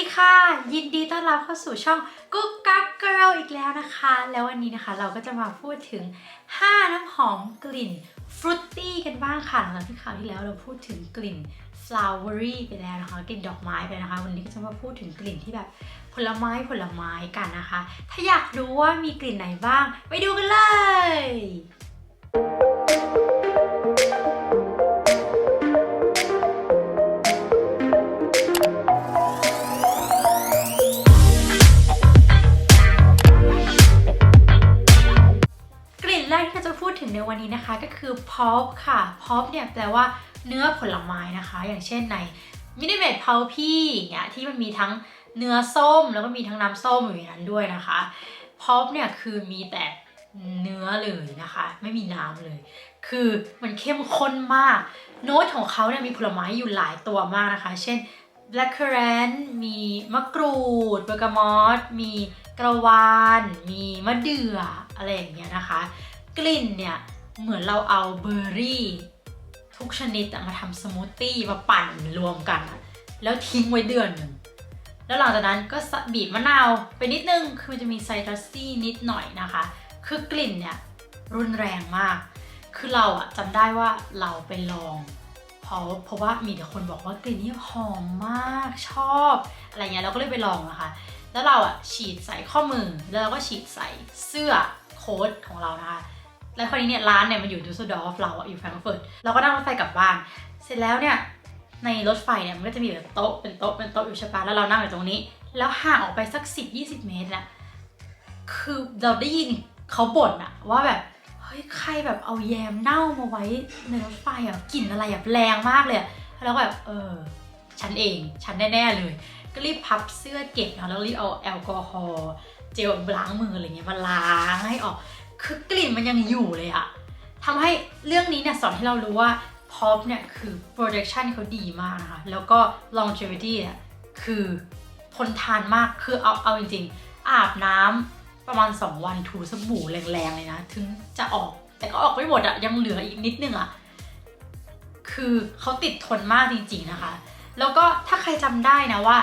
ดีค่ะ ยินดีต้อนรับเข้าสู่ช่องกุ๊กกั๊กเกิลอีกแล้วนะคะ แล้ววันนี้นะคะเราก็จะมาพูดถึง 5 น้ำหอมกลิ่นฟรุตตี้กันบ้างค่ะหลังจากที่คราวที่แล้วเราพูดถึงกลิ่น flowery ไปแล้วนะคะกลิ่นดอกไม้ไปนะคะ วันนี้ก็จะมาพูดถึงกลิ่นที่แบบผลไม้ผลไม้กันนะคะ ถ้าอยากรู้ว่ามีกลิ่นไหนบ้าง ไปดูกันเลย ถึงในวันนี้นะคะก็คือ pulp ค่ะ pulp เนี่ยแปลว่าเนื้อผลไม้นะคะ อย่างเช่นในมินิเมต pulpy อย่เงี้ยที่มันมีทั้งเนื้อส้มแล้วก็มีทั้งน้ำส้มอยู่ในนั้นด้วยนะคะ pulp เนี่ยคือมีแต่เนื้อเลยนะคะ ไม่มีน้ำเลย คือมันเข้มข้นมาก โน้ตของเขาเนี่ยมีผลไม้อยู่หลายตัวมากนะคะ เช่น blackcurrant มีมะกรูดเบอร์กามอตมีกระวาน มีมะเดื่ออะไรอย่างเงี้ยนะคะ กลิ่นเนี่ย เหมือนเราเอาเบอร์รี่ ทุกชนิดมาทำสมูทตี้มาปั่นรวมกัน แล้วทิ้งไว้เดือนหนึ่งแล้วหลังจากนั้นก็บีบมะนาวไปนิดนึง คือจะมีไซตรัสซี่นิดหน่อยนะคะ คือกลิ่นเนี่ยรุนแรงมาก คือเราอะจำได้ว่าเราไปลองเพราะเพราะว่ามีแต่คนบอกว่ากลิ่นนี้หอมมากชอบ อะไรเงี้ยเราก็เลยไปลองนะคะ แล้วเราอะฉีดใส่ข้อมือแล้วเราก็ฉีดใส่เสื้อโค้ทของเรานะคะ แล้วคราวนี้เนี่ยร้านเนี่ยมันอยู่ดูสดอร์ฟเราอะอยู่แฟรงก์เฟิร์ตเราก็นั่งรถไฟกลับบ้าน เสร็จแล้วเนี่ยในรถไฟเนี่ยมันก็จะมีแบบโต๊ะเป็นโต๊ะเป็นโต๊ะอยู่ใช่ปะแล้วเรานั่งอยู่ตรงนี้ แล้วห่างออกไปสัก 10-20 เมตรอะคือเราได้ยินเขาบ่นอะว่าแบบเฮ้ยใครแบบเอาแยมเน่ามาไว้ในรถไฟอะกลิ่นอะไรแบบแรงมากเลยอะแล้วก็แบบเออฉันเองฉันแน่ๆเลย ก็รีบพับเสื้อเก็บแล้วรีบเอาแอลกอฮอล์เจลล้างมืออะไรเงี้ยมาล้างให้ออก คือกลิ่นมันยังอยู่เลยอะทำให้เรื่องนี้เนี่ยสอนให้เรารู้ว่า pop เนี่ยคือ production เขาดีมากนะคะ แล้วก็ longevity เนี่ยคือทนทานมากคือเอาเอาจริงๆ อาบน้ำประมาณ 2 วันถูสบู่แรงๆเลยนะ ถึงจะออกแต่ก็ออกไม่หมดอะยังเหลืออีกนิดนึงอะคือเขาติดทนมากจริงๆนะคะ แล้วก็ถ้าใครจำได้นะว่า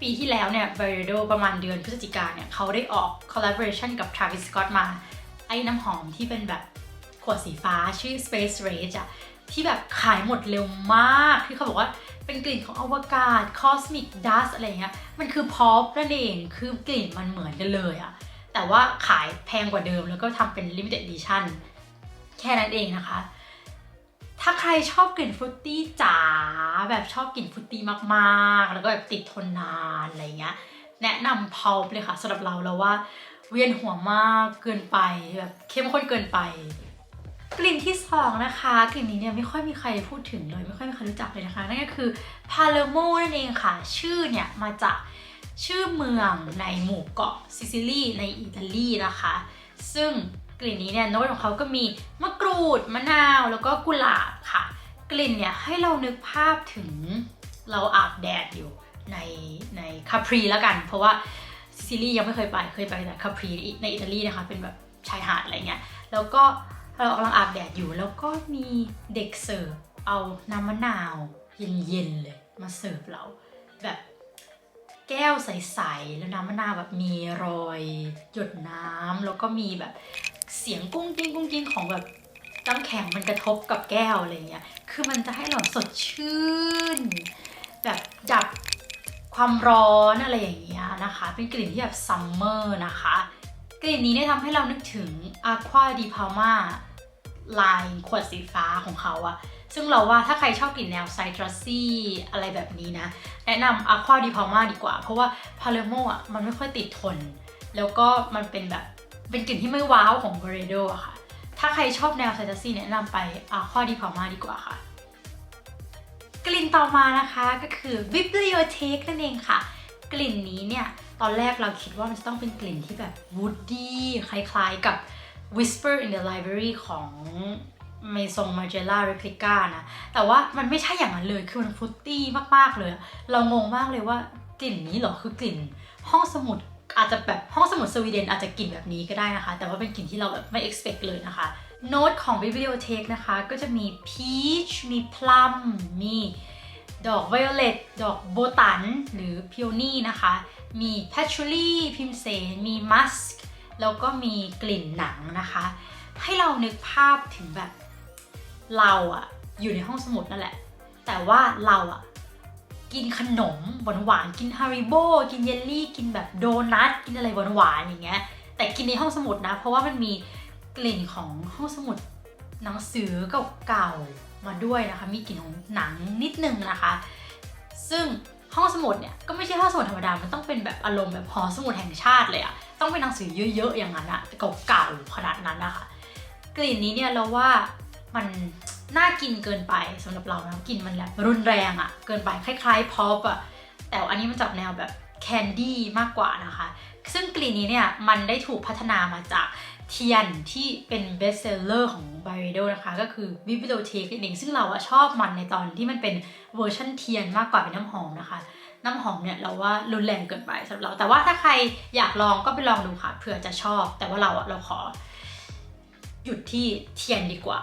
ปีที่แล้วเนี่ย b a r r e d o ประมาณเดือนพฤศจิกาเนี่ยเขาได้ออก collaboration กับ Travis Scott มา อ้น้ำหอมที่เป็นแบบขวดสีฟ้าชื่อ Space Rage อะที่แบบขายหมดเร็วมากที่เขาบอกว่าเป็นกลิ่นของอวกาศ Cosmic Dust อะไรเงี้ยมันคือ pop นั่นเองคือกลิ่นมันเหมือนกันเลยอะแต่ว่าขายแพงกว่าเดิมแล้วก็ทำเป็น limited edition แค่นั้นเองนะคะ ถ้าใครชอบกลิ่นฟรุตตี้จ๋าแบบชอบกลิ่นฟรุตตี้มากๆ แล้วก็แบบติดทนนานอะไรเงี้ยแนะนำพาวเลยค่ะสำหรับเราแล้วว่า เวียนหัวมากเกินไปแบบเข้มข้นเกินไป กลิ่นที่สองนะคะกลิ่นนี้เนี่ยไม่ค่อยมีใครพูดถึงเลยไม่ค่อยมีใครรู้จักเลยนะคะนั่นก็คือพาเลโมนั่นเองค่ะ ชื่อเนี่ยมาจากชื่อเมืองในหมู่เกาะซิซิลีในอิตาลีนะคะ ซึ่งกลิ่นนี้เนี่ยโน้ตของเขาก็มีมะกรูดมะนาวแล้วก็กุหลาบค่ะ กลิ่นเนี่ยให้เรานึกภาพถึงเราอาบแดดอยู่ในในคาพรีแล้วกัน เพราะว่า ซิลียังไม่เคยไปเคยไปแต่คาพรีในอิตาลีนะคะเป็นแบบชายหาดอะไรเงี้ยแล้วก็เรากำลังอาบแดดอยู่แล้วก็มีเด็กเสิร์ฟเอาน้ำมะนาวเย็นๆเลยมาเสิร์ฟเราแบบแก้วใสๆแล้วน้ำมะนาวแบบมีรอยหยดน้ำแล้วก็มีแบบเสียงกุ้งกิ้งกุ้งกิ้งของแบบน้ำแข็งมันกระทบกับแก้วอะไรเงี้ย คือมันจะให้เราสดชื่น แบบดับ ความร้อนอะไรอย่างเงี้ยนะคะ เป็นกลิ่นที่แบบซัมเมอร์นะคะ กลิ่นนี้เนี่ยทำให้เรานึกถึง Aqua di Palma ลายขวดสีฟ้าของเขาอะซึ่งเราว่าถ้าใครชอบกลิ่นแนวไซตรัสซี่อะไรแบบนี้นะ แนะนำ Aqua di Palma ดีกว่า เพราะว่า Palermo อะมันไม่ค่อยติดทน แล้วก็มันเป็นแบบเป็นกลิ่นที่ไม่ว้าวของ b o r e d o อะค่ะ ถ้าใครชอบแนวไซตรัสซี่แนะนำไป Aqua di Palma ดีกว่าค่ะ ลิ่นต่อมานะคะก็คือ Bibliothèque นั่นเองค่ะ กลิ่นนี้เนี่ย ตอนแรกเราคิดว่ามันจะต้องเป็นกลิ่นที่แบบ woody คล้ายๆกับ Whisper in the Library ของเมซงมาเจล่าเรปลิก้านะ แต่ว่ามันไม่ใช่อย่างนั้นเลย คือมันฟุตตี้มาก ๆ เลย เรางงมากเลยว่ากลิ่นนี้เหรอ คือกลิ่นห้องสมุดอาจจะแบบห้องสมุดสวีเดนอาจจะกลิ่นแบบนี้ก็ได้นะคะ แต่ว่าเป็นกลิ่นที่เราแบบไม่ expect เลยนะคะ โน้ตของ Bibliothèque นะคะ ก็จะมี peach มี plum มี ดอกไวโอเลตดอกโบตัน หรือพิโอนี่นะคะ มีแพชชูรี่พิมเสนมีมัสก์แล้วก็มีกลิ่นหนังนะคะ ให้เรานึกภาพถึงแบบเราอะอยู่ในห้องสมุดนั่นแหละ แต่ว่าเราอะกินขนมหวานๆ กินฮาริโบกินเยลลี่ กินแบบโดนัท กินอะไรหวานๆ อย่างเงี้ย แต่กินในห้องสมุดนะ เพราะว่ามันมีกลิ่นของห้องสมุดหนังสือเก่าๆ มาด้วยนะคะ มีกลิ่นของหนังนิดนึงนะคะ ซึ่งห้องสมุดเนี่ยก็ไม่ใช่ห้องสมุดธรรมดา มันต้องเป็นแบบอารมณ์แบบหอสมุดแห่งชาติเลยอะต้องเป็นหนังสือเยอะๆอย่างนั้นอะเก่าๆขนาดนั้นนะคะกลิ่นนี้เนี่ยเราว่ามันน่ากินเกินไปสำหรับเรานะกลิ่นมันแบบรุนแรงอะเกินไปคล้ายๆพอปอะแต่อันนี้มันจับแนวแบบแคนดี้มากกว่านะคะ ซึ่งกลิ่นนี้เนี่ยมันได้ถูกพัฒนามาจาก เทียนที่เป็นเบสเซลเลอร์ของ b y r e d o นะคะก็คือ b i b l i o t e c นั่นเองซึ่งเราอะชอบมันในตอนที่มันเป็นเวอร์ชันเทียนมากกว่าเป็นน้ำหอมนะคะ น้ำหอมเนี่ยเราว่ารุนแรงเกินไปสำหรับเรา แต่ว่าถ้าใครอยากลองก็ไปลองดูค่ะเผื่อจะชอบ แต่ว่าเราอะเราขอ หยุดที่เทียนดีกว่า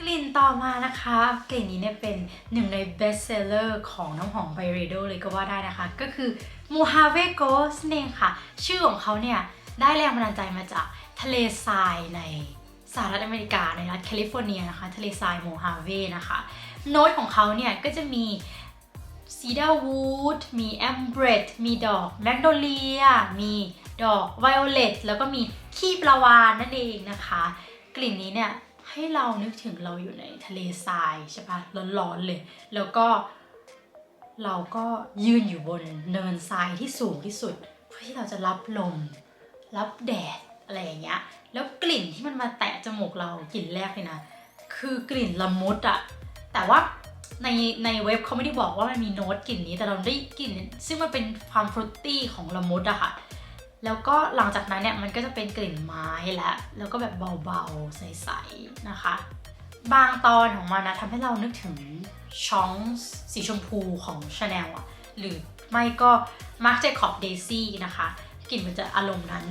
กลิ่นต่อมานะคะ กลิ่นนี้เนี่ยเป็นหนึ่งใน best seller ของน้ำหอม b y r e d o เลยก็ว่าได้นะคะ ก็คือ Mojave Ghost นั่นเองค่ะ ชื่อของเขาเนี่ยได้แรงบันดาลใจมาจาก ทะเลทรายในสหรัฐอเมริกาในรัฐแคลิฟอร์เนียนะคะทะเลทรายโมฮาเวนะคะโน้ตของเขาเนี่ยก็จะมีซีดาร์วูดมีแอมเบรดมีดอกแมกโนเลียมีดอกไวโอเลตแล้วก็มีขี้ปลาวานนั่นเองนะคะ กลิ่นนี้เนี่ยให้เรานึกถึงเราอยู่ในทะเลทรายใช่ปะร้อนๆเลย แล้วก็เราก็ยืนอยู่บนเนินทรายที่สูงที่สุด เพื่อที่เราจะรับลม รับแดด อะไรอย่างเงี้ย แล้วกลิ่นที่มันมาแตะจมูกเรากลิ่นแรกเลยนะ คือกลิ่นละมุดอะแต่ว่าในในเว็บเขาไม่ได้บอกว่ามันมีโน้ตกลิ่นนี้แต่เราได้กลิ่น ซึ่งมันเป็นความฟรุตตี้ของละมุดอะค่ะ แล้วก็หลังจากนั้นเนี่ยมันก็จะเป็นกลิ่นไม้และแล้วก็แบบเบาๆ ใสๆนะคะ บางตอนของมันนะทำให้เรานึกถึงช้องสีชมพูของชาแนลอะหรือไม่ก็มาร์ j เจคอบเดซี่นะคะกลิ่นมันจะอารมณ์นั้น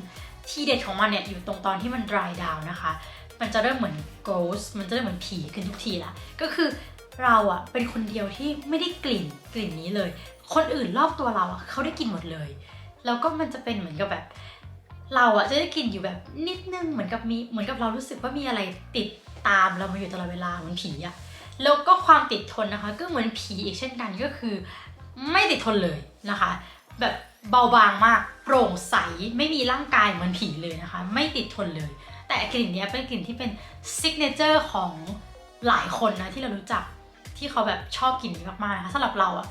ที่เด็ดของมันเนี่ยอยู่ตรงตอนที่มัน dry down นะคะ มันจะเริ่มเหมือน ghost มันจะเริ่มเหมือนผีขึ้นทุกทีละก็คือเราอะเป็นคนเดียวที่ไม่ได้กลิ่นกลิ่นนี้เลย คนอื่นรอบตัวเราอะเขาได้กลิ่นหมดเลย แล้วก็มันจะเป็นเหมือนกับแบบ เราอะจะได้กลิ่นอยู่แบบนิดนึงเหมือนกับมีเหมือนกับเรารู้สึกว่ามีอะไรติดตามเรามาอยู่ตลอดเวลาเหมือนผีอะแล้วก็ความติดทนนะคะ ก็เหมือนผีอีกเช่นกันก็คือ ไม่ติดทนเลยนะคะ แบบ เบาบางมาก โปร่งใสไม่มีร่างกายเหมือนผีเลยนะคะ ไม่ติดทนเลย แต่กลิ่นนี้เป็นกลิ่นที่เป็นซิกเนเจอร์ของหลายคนนะที่เรารู้จักที่เขาแบบชอบกลิ่นนี้มากๆนะคะสำหรับเราอะ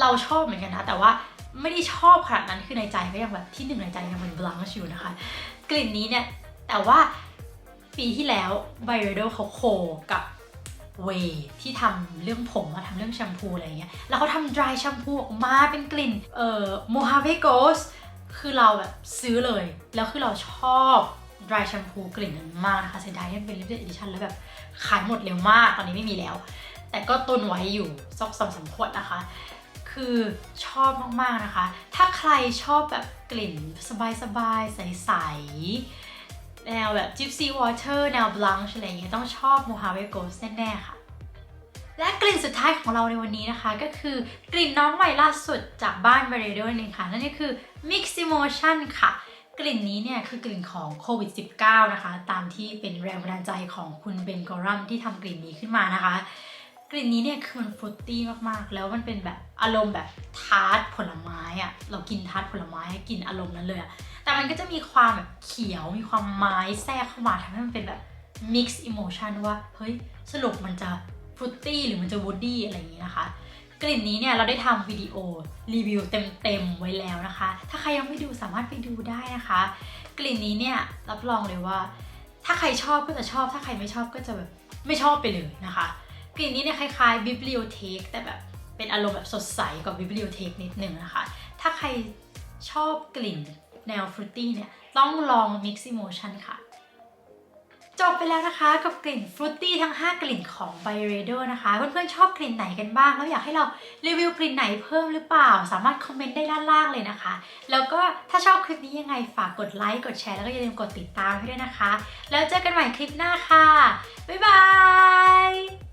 เราชอบเหมือนกันนะ แต่ว่าไม่ได้ชอบขนาดนั้นคือในใจก็ยังแบบที่หนึ่งในใจยังเป็นบลังอยู่นะคะ กลิ่นนี้เนี่ยแต่ว่าปีที่แล้ว b i r e d o เขาโคกับ เวที่ทำเรื่องผมมาทำเรื่องแชมพูอะไรอย่างเงี้ย แล้วเขาทำ dry แชมพูออกมาเป็นกลิ่น เอ่อ Mojave Ghost คือเราแบบซื้อเลย แล้วคือเราชอบ dry แชมพูกลิ่นนั้นมากนะคะเสียดายที่มันเป็น limited edition แล้วแบบขายหมดเร็วมาก ตอนนี้ไม่มีแล้ว แต่ก็ตุนไว้อยู่สักสองสามขวดนะคะ คือชอบมากๆนะคะ ถ้าใครชอบแบบกลิ่นสบายๆใสๆ แนวแบบ Gypsy Water แนว Blanche อะไรอย่างเงี้ยต้องชอบ Mojave Ghost แน่ๆค่ะ และกลิ่นสุดท้ายของเราในวันนี้นะคะ ก็คือกลิ่นน้องใหม่ล่าสุดจากบ้าน v a r e d o นั่นเองค่ะ นั่นก็คือ Mix Emotion ค่ะ กลิ่นนี้เนี่ยคือกลิ่นของโควิด -19 นะคะ ตามที่เป็นแรงบันดาลใจของคุณเบนกอรัมที่ทำกลิ่นนี้ขึ้นมานะคะกลิ่นนี้เนี่ยคือมันฟรุตตี้มากๆ แล้วมันเป็นแบบอารมณ์แบบทาร์ตผลไม้อะเรากินทาร์ตผลไม้กินอารมณ์นั้นเลยอะ แต่มันก็จะมีความแบบเขียวมีความไม้แทรกเข้ามาทำให้มันเป็นแบบ mix emotion ว่า เฮ้ย สรุปมันจะฟรุตตี้หรือมันจะวูดดี้อะไรอย่างนี้นะคะ กลิ่นนี้เนี่ยเราได้ทำวิดีโอรีวิวเต็มๆไว้แล้วนะคะ ถ้าใครยังไม่ดูสามารถไปดูได้นะคะ กลิ่นนี้เนี่ยรับรองเลยว่า ถ้าใครชอบก็จะชอบ ถ้าใครไม่ชอบก็จะแบบไม่ชอบไปเลยนะคะ กลิ่นนี้เนี่ยคล้ายๆ bibliotheque แต่แบบเป็นอารมณ์แบบสดใสกว่า bibliotheque นิดนึงนะคะ ถ้าใครชอบกลิ่น แนวฟรุตตี้เนี่ยต้องลอง mix emotion ค่ะ จบไปแล้วนะคะกับกลิ่นฟรุตตี้ทั้ง 5 กลิ่นของ b y r e d o นะคะ เพื่อนๆชอบกลิ่นไหนกันบ้าง แล้วอยากให้เรารีวิวกลิ่นไหนเพิ่มหรือเปล่า สามารถคอมเมนต์ได้ด้านล่างเลยนะคะ แล้วก็ถ้าชอบคลิปนี้ยังไงฝากกดไลค์กดแชร์แล้วก็อย่าลืมกดติดตามให้ด้วยนะคะ แล้วเจอกันใหม่คลิปหน้าค่ะบ๊ายบาย